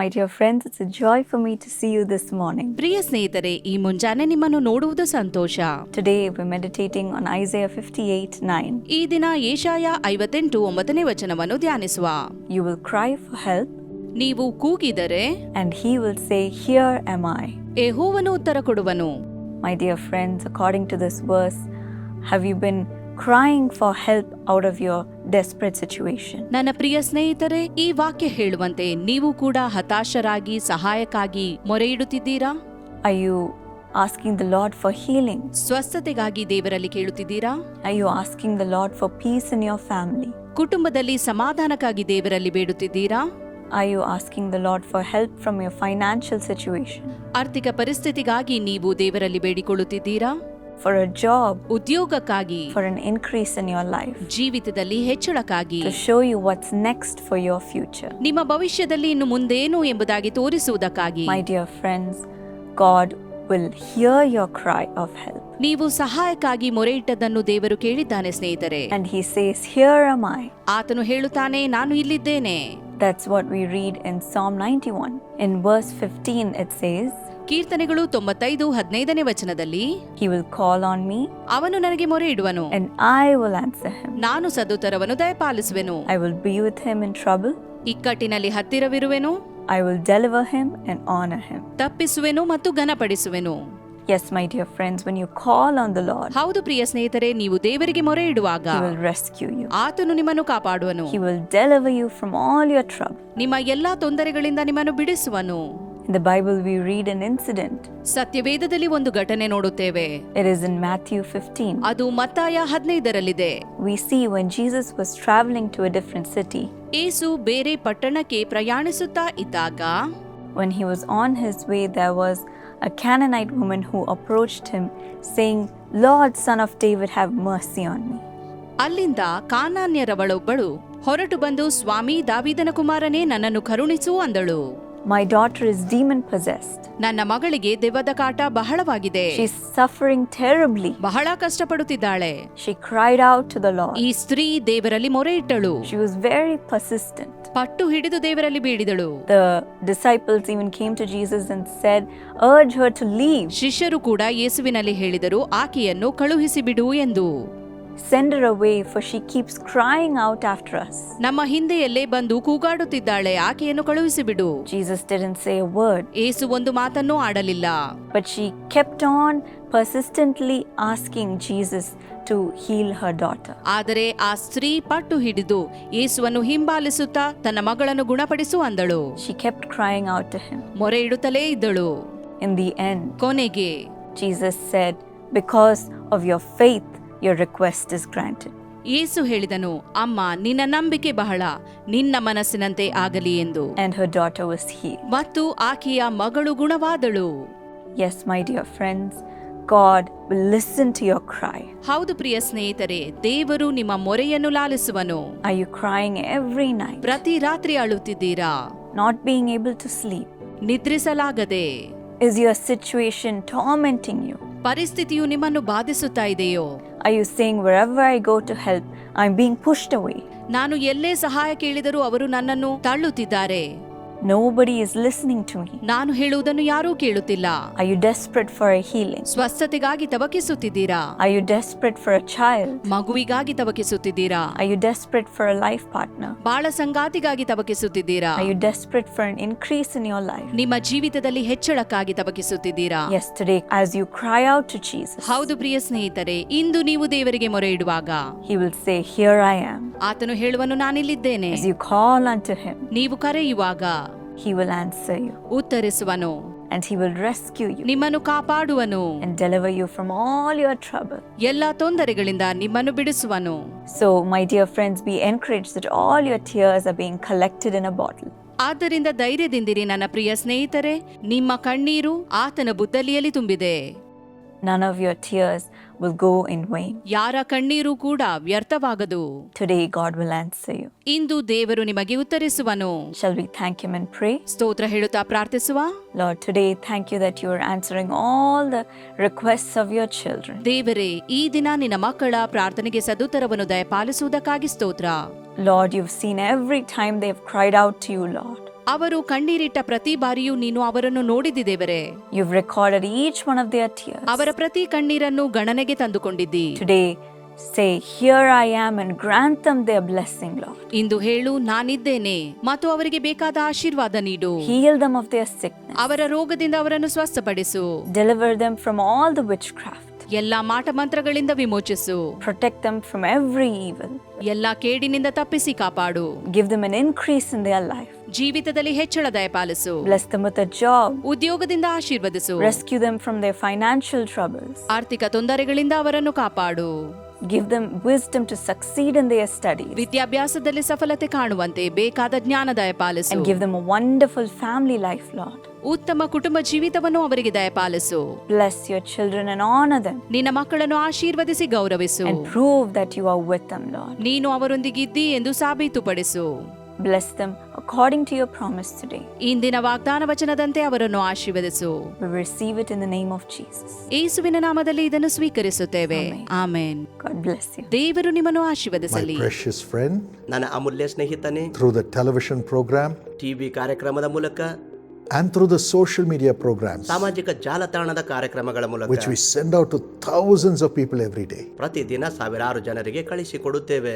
My dear friends, it's a joy for me to see you this morning. ಪ್ರಿಯ ಸ್ನೇಹಿತರೆ ಈ ಮುಂಜಾನೆ ನಿಮ್ಮನ್ನು ನೋಡುವುದು ಸಂತೋಷ Today we're meditating on Isaiah 58 9. ಈ ದಿನ ಏಷಾಯ ಐವತ್ತೆಂಟು ಒಂಬತ್ತನೇ ವಚನವನ್ನು ಧ್ಯಾನಿಸುವ You will cry for help, ನೀವು ಕೂಗಿದರೆ and he will say, Here am I. ಯೆಹೋವನು ಉತ್ತರ ಕೊಡುವನು My dear friends, according to this verse, have you been crying for help out of your desperate situation? ನನ್ನ ಪ್ರಿಯ ಸ್ನೇಹಿತರೆ ಈ ವಾಕ್ಯ ಹೇಳುವಂತೆ ನೀವು ಕೂಡ ಹತಾಶರಾಗಿ ಸಹಾಯಕ್ಕಾಗಿ ಮೊರೆ ಇಡುತ್ತಿದ್ದೀರಾ ಅಯ್ಯೋ asking the Lord for healing? ಸ್ವಸ್ಥತೆಗಾಗಿ ದೇವರಲ್ಲಿ ಕೇಳುತ್ತಿದ್ದೀರಾ you asking the Lord for peace in your family? ಕುಟುಂಬದಲ್ಲಿ ಸಮಾಧಾನಕ್ಕಾಗಿ ದೇವರಲ್ಲಿ ಬೇಡುತ್ತಿದ್ದೀರಾ ayyo you asking the Lord for help from your financial situation? ಆರ್ಥಿಕ ಪರಿಸ್ಥಿತಿಗಾಗಿ ನೀವು ದೇವರಲ್ಲಿ ಬೇಡಿಕೊಳ್ಳುತ್ತಿದ್ದೀರಾ For a job? ಉದ್ಯೋಗಕ್ಕಾಗಿ For an increase in your life? ಜೀವಿತದಲ್ಲಿ ಹೆಚ್ಚಳಕ್ಕಾಗಿ To show you what's next for your future? ನಿಮ್ಮ ಭವಿಷ್ಯದಲ್ಲಿ ಇನ್ನು ಮುಂದೇನು ಎಂಬುದಾಗಿ ತೋರಿಸುವುದಕ್ಕಾಗಿ My dear friends, God will hear your cry of help. ನೀವು ಸಹಾಯಕ್ಕಾಗಿ ಮೊರೆ ಇಟ್ಟದ್ದನ್ನು ದೇವರು ಕೇಳಿದ್ದಾನೆ ಸ್ನೇಹಿತರೆ And He says, Here am I. ಆತನು ಹೇಳುತ್ತಾನೆ ನಾನು ಇಲ್ಲಿದ್ದೇನೆ That's what we read in Psalm 91. In verse 15, it says, ಕೀರ್ತನೆಗಳು ತೊಂಬತ್ತೈದು ಹದಿನೈದನೇ ವಚನದಲ್ಲಿ He will call on me, ಅವನು ನನಗೆ ಮೊರೆ ಇಡುವನು and I will answer him. ನಾನು ಸದುತ್ತರವನ್ನು ದಯಪಾಲಿಸುವೆನು I will be with him in trouble. ಇಕ್ಕಟ್ಟಿನಲ್ಲಿ ಹತ್ತಿರವಿರುವೆನು I will deliver him and honor him. ತಪ್ಪಿಸುವೆನು ಮತ್ತು ಘನಪಡಿಸುವೆನು Yes, my dear friends, when you call on the Lord, ಹೌದು priya ಸ್ನೇಹಿತರೆ ನೀವು ದೇವರಿಗೆ ಮೊರೆ ಇಡುವಾಗ He will rescue you. ಆತನು ನಿಮ್ಮನ್ನು ಕಾಪಾಡುವನು He will deliver you from all your trouble. ನಿಮ್ಮ ಎಲ್ಲಾ ತೊಂದರೆಗಳಿಂದ ನಿಮ್ಮನ್ನು ಬಿಡಿಸುವನು the Bible we read an incident ಸತ್ಯವೇದದಲ್ಲಿ ಒಂದು ಘಟನೆ ನೋಡುತ್ತೇವೆ. It is in Matthew fifteen ಅದು ಮತ್ತಾಯ ಹದಿನೈದರಲ್ಲಿದೆ. We see when Jesus was travelling to a different city ಏಸು ಬೇರೆ ಪಟ್ಟಣಕ್ಕೆ ಪ್ರಯಾಣಿಸುತ್ತಾ ಇದ್ದಾಗ when he was on his way the was a Canaanite women who approached him saying Lord son of David have mercy on me ಅಲ್ಲಿಂದ ಕಾನಾನ್ಯರವಳೊಬ್ಬಳು ಹೊರಟು ಬಂದು ಸ್ವಾಮಿ ದಾವಿದನ ಕುಮಾರನೇ ನನ್ನನ್ನು ಕರುಣಿಸು ಅಂದಳು. My daughter is demon possessed. ನನ್ನ ಮಗಳಿಗೆ ದೆವ್ವದ ಕಾಟ ಬಹಳವಾಗಿದೆ She's suffering terribly. ಬಹಳ ಕಷ್ಟಪಡುತ್ತಿದ್ದಾಳೆ She cried out to the Lord. ಈ ಸ್ತ್ರೀ ದೇವರಲ್ಲಿ ಮೊರೆ ಇಟ್ಟಳು She was very persistent. ಪಟ್ಟು ಹಿಡಿದು ದೇವರಲ್ಲಿ ಬೀಳಿದಳು The disciples even came to Jesus and said, Urge her to leave. ಶಿಷ್ಯರು ಕೂಡ ಯೇಸುವಿನಲ್ಲಿ ಹೇಳಿದರು ಆಕೆಯನ್ನು ಕಳುಹಿಸಿ ಬಿಡು ಎಂದು Send her away, for she keeps crying out after us. ನಮ್ಮ ಹಿಂದೆಯಲ್ಲೇ ಬಂದು ಕೂಗಾಡುತ್ತಿದ್ದಾಳೆ ಆಕೆಯನ್ನು ಕಳುಹಿಸಿಬಿಡು Jesus didn't say a word, ಏಸು ಒಂದು ಮಾತನ್ನೂ ಆಡಲಿಲ್ಲ but she kept on persistently asking Jesus to heal her daughter. ಆದರೆ ಆ ಸ್ತ್ರೀ ಪಟ್ಟು ಹಿಡಿದು ಯೇಸುವನ್ನು ಹಿಂಬಾಲಿಸುತ್ತಾ ತನ್ನ ಮಗಳನ್ನು ಗುಣಪಡಿಸು ಅಂದಳು She kept crying out to him. ಮೊರೆ ಇಡುತ್ತಲೇ ಇದ್ದಳು In the end, ಕೊನೆಗೆ Jesus said, Because of your faith, your request is granted. ಯೇಸು ಹೇಳಿದನು ಅಮ್ಮ ನಿನ್ನ ನಂಬಿಕೆ ಬಹಳ ನಿನ್ನ ಮನಸ್ಸಿನಂತೆ ಆಗಲಿ ಎಂದು And her daughter was healed. ಮತ್ತು ಆಕೆಯ ಮಗಳು ಗುಣವಾದಳು Yes, my dear friends, God will listen to your cry. ಹೌದು ಪ್ರಿಯ ಸ್ನೇಹಿತರೆ ದೇವರು ನಿಮ್ಮ ಮೊರೆಯನ್ನು ಲಾಲಿಸುವನು Are you crying every night, ಪ್ರತಿ ರಾತ್ರಿ ಅಳುತ್ತಿದ್ದೀರಾ not being able to sleep? ನಿದ್ರಿಸಲಾಗದೆ Is your situation tormenting you? ಪರಿಸ್ಥಿತಿಯು ನಿಮ್ಮನ್ನು ಬಾಧಿಸುತ್ತಾ ಇದೆಯೋ? I you saying wherever I go to help I am being pushed away ನಾನು ಎಲ್ಲೇ ಸಹಾಯ ಕೇಳಿದರೂ ಅವರು ನನ್ನನ್ನು ತಳ್ಳುತ್ತಿದ್ದಾರೆ. Nobody is listening to me. ನಾನು ಹೇಳುವುದನ್ನು ಯಾರೂ ಕೇಳುತ್ತಿಲ್ಲ Are you desperate for a healing? ಸ್ವಸ್ಥತೆಗಾಗಿ ತವಕಿಸುತ್ತಿದ್ದೀರಾ Are you desperate for a child? ಮಗುವಿಗಾಗಿ ತವಕಿಸುತ್ತಿದ್ದೀರಾ Are you desperate for a life partner? ಬಾಳ ಸಂಗಾತಿಗಾಗಿ ತವಕಿಸುತ್ತಿದ್ದೀರಾ Are you desperate for an increase in your life? ನಿಮ್ಮ ಜೀವಿತದಲ್ಲಿ ಹೆಚ್ಚಳಕ್ಕಾಗಿ ತವಕಿಸುತ್ತಿದ್ದೀರಾ Yes, today, as you cry out to Jesus, ಹೌದು ಪ್ರಿಯ ಸ್ನೇಹಿತರೆ ಇಂದು ನೀವು ದೇವರಿಗೆ ಮೊರೆ ಇಡುವಾಗ He will say, Here I am. ಆತನು ಹೇಳುವನು ನಾನಿಲ್ಲಿದ್ದೇನೆ As you call unto Him, ನೀವು ಕರೆಯುವಾಗ He will answer you ಉತ್ತರಿಸುವನು and He will rescue you ನಿಮ್ಮನ್ನು ಕಾಪಾಡುವನು and deliver you from all your trouble. ಎಲ್ಲಾ ತೊಂದರೆಗಳಿಂದ ನಿಮ್ಮನ್ನು ಬಿಡಿಸುವನು So, my dear friends, be encouraged that all your tears are being collected in a bottle. ಆದ್ದರಿಂದ ಧೈರ್ಯದಿಂದಿರಿ ನನ್ನ ಪ್ರಿಯ ಸ್ನೇಹಿತರೆ ನಿಮ್ಮ ಕಣ್ಣೀರು ಆತನ ಬುದ್ದಲಿಯಲ್ಲಿ ತುಂಬಿದೆ None of your tears will go in vain. ಯಾರ ಕಣ್ಣೀರು ಕೂಡ ವ್ಯರ್ಥವಾಗದು Today, God will answer you. ಇಂದು ದೇವರು ನಿಮಗೆ ಉತ್ತರಿಸುವನು Shall we thank Him and pray? ಸ್ತೋತ್ರ ಹೇಳುತ್ತಾ ಪ್ರಾರ್ಥಿಸುವ Lord, today, thank you that you are answering all the requests of your children. ದೇವರೇ ಈ ದಿನ ನಿನ್ನ ಮಕ್ಕಳ ಪ್ರಾರ್ಥನೆಗೆ ಸದುತ್ತರವನ್ನು ದಯಪಾಲಿಸುವುದಕ್ಕಾಗಿ ಸ್ತೋತ್ರ Lord, you've seen every time they've cried out to you, Lord. ಅವರು ಕಣ್ಣೀರಿಟ್ಟ ಪ್ರತಿ ಬಾರಿಯೂ ನೀನು ಅವರನ್ನು ನೋಡಿದಿದೇವರೆ ಯು ಈಚ್ ಒನ್ ಆಫ್ ಅವರ ಪ್ರತಿ ಕಣ್ಣೀರನ್ನು ಗಣನೆಗೆ ತಂದುಕೊಂಡಿದ್ದಿ. Today say here I am and grant them their blessing lord. ಇಂದು ಹೇಳು ನಾನಿದ್ದೇನೆ. ಮತ್ತು ಅವರಿಗೆ ಬೇಕಾದ ಆಶೀರ್ವಾದ ನೀಡು. Heal them of their sickness. ಅವರ ರೋಗದಿಂದ ಅವರನ್ನು ಸ್ವಸ್ಥಪಡಿಸು. Deliver them from all the witchcraft. ಎಲ್ಲಾ ಮಾಟಮಂತ್ರಗಳಿಂದ ವಿಮೋಚಿಸು Protect them from every evil. ಎಲ್ಲಾ ಕೇಡಿನಿಂದ ತಪ್ಪಿಸಿ ಕಾಪಾಡು Give them an increase in their life. ಜೀವಿತದಲ್ಲಿ ಹೆಚ್ಚಳ ದಯಪಾಲಿಸು Bless them with a job. ಉದ್ಯೋಗದಿಂದ ಆಶೀರ್ವದಿಸು Rescue them from their financial troubles. ಆರ್ಥಿಕ ತೊಂದರೆಗಳಿಂದ ಅವರನ್ನು ಕಾಪಾಡು Give them wisdom to succeed in their studies. ವಿದ್ಯಾಭ್ಯಾಸದಲ್ಲಿ ಸಫಲತೆ ಕಾಣುವಂತೆ ಬೇಕಾದ ಜ್ಞಾನ ದಯಪಾಲಿಸು And give them a wonderful family life, Lord. ಉತ್ತಮ ಕುಟುಂಬ ಜೀವಿತವನ್ನು ಅವರಿಗೆ ದಯಪಾಲಿಸು Bless your children and honor them. ನಿನ್ನ ಮಕ್ಕಳನ್ನು ಆಶೀರ್ವದಿಸಿ ಗೌರವಿಸು And prove that you are with them, Lord. ನೀನು ಅವರೊಂದಿಗಿದ್ದಿ ಎಂದು ಸಾಬೀತುಪಡಿಸು Bless them according to your promise today. ಇಂದಿನ ವಾಗ್ದಾನ ವಚನದಂತೆ ಅವರನ್ನು ಆಶೀರ್ವದಿಸು We receive it in the name of Jesus. ಯೇಸುವಿನ ನಾಮದಲ್ಲಿ ಇದನ್ನು ಸ್ವೀಕರಿಸುತ್ತೇವೆ ಆಮೆನ್ God bless you. ದೇವರು ನಿಮ್ಮನ್ನು My ಆಶೀರ್ವದಿಸಲಿ precious friend, ನನ್ನ ಅಮೂಲ್ಯ ಸ್ನೇಹಿತನೇ through the television program TV ಕಾರ್ಯಕ್ರಮದ ಮೂಲಕ and through the social media programs, ಸಾಮಾಜಿಕ ಜಾಲತಾಣದ ಕಾರ್ಯಕ್ರಮಗಳ ಮೂಲಕ which we send out to thousands of people every day, ಪ್ರತಿದಿನ ಸಾವಿರಾರು ಜನರಿಗೆ ಕಳಿಸಿಕೊಡುತ್ತೇವೆ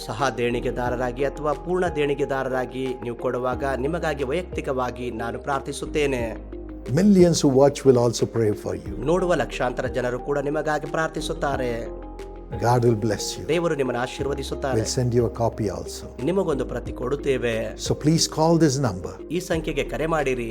ಸಹ ದೇಣಿಗೆದಾರರಾಗಿ ಅಥವಾ ಪೂರ್ಣ ದೇಣಿಗೆದಾರರಾಗಿ ನೀವು ಕೊಡುವಾಗ ನಿಮಗಾಗಿ ವೈಯಕ್ತಿಕವಾಗಿ ನಾನು ಪ್ರಾರ್ಥಿಸುತ್ತೇನೆ millions watch will also also for you. ನೋಡುವ ಲಕ್ಷಾಂತರ ಜನರು ಕೂಡ ನಿಮಗಾಗಿ ಪ್ರಾರ್ಥಿಸುತ್ತಾರೆ God will bless you. ದೇವರು ನಿಮ್ಮನ್ನು ಆಶೀರ್ವದಿಸುತ್ತಾರೆ We'll send you a copy also. ನಿಮಗೊಂದು ಪ್ರತಿ ಕೊಡುತ್ತೇವೆ So please call this number ಈ ಸಂಖ್ಯೆಗೆ ಕರೆ ಮಾಡಿರಿ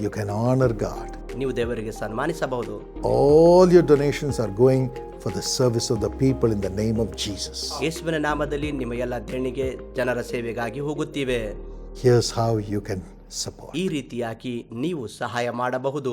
You can honor God. ನೀವು ದೇವರಿಗೆ ಸನ್ಮಾನಿಸಬಹುದು All your donations are going for the service of the people in the name of Jesus. ಯೇಸುವಿನ ನಾಮದಲ್ಲಿ ನಿಮ್ಮ ಎಲ್ಲ ದೇಣಿಗೆ ಜನರ ಸೇವೆಗಾಗಿ ಹೋಗುತ್ತಿವೆ Here's how you can support. ಈ ರೀತಿಯಾಗಿ ನೀವು ಸಹಾಯ ಮಾಡಬಹುದು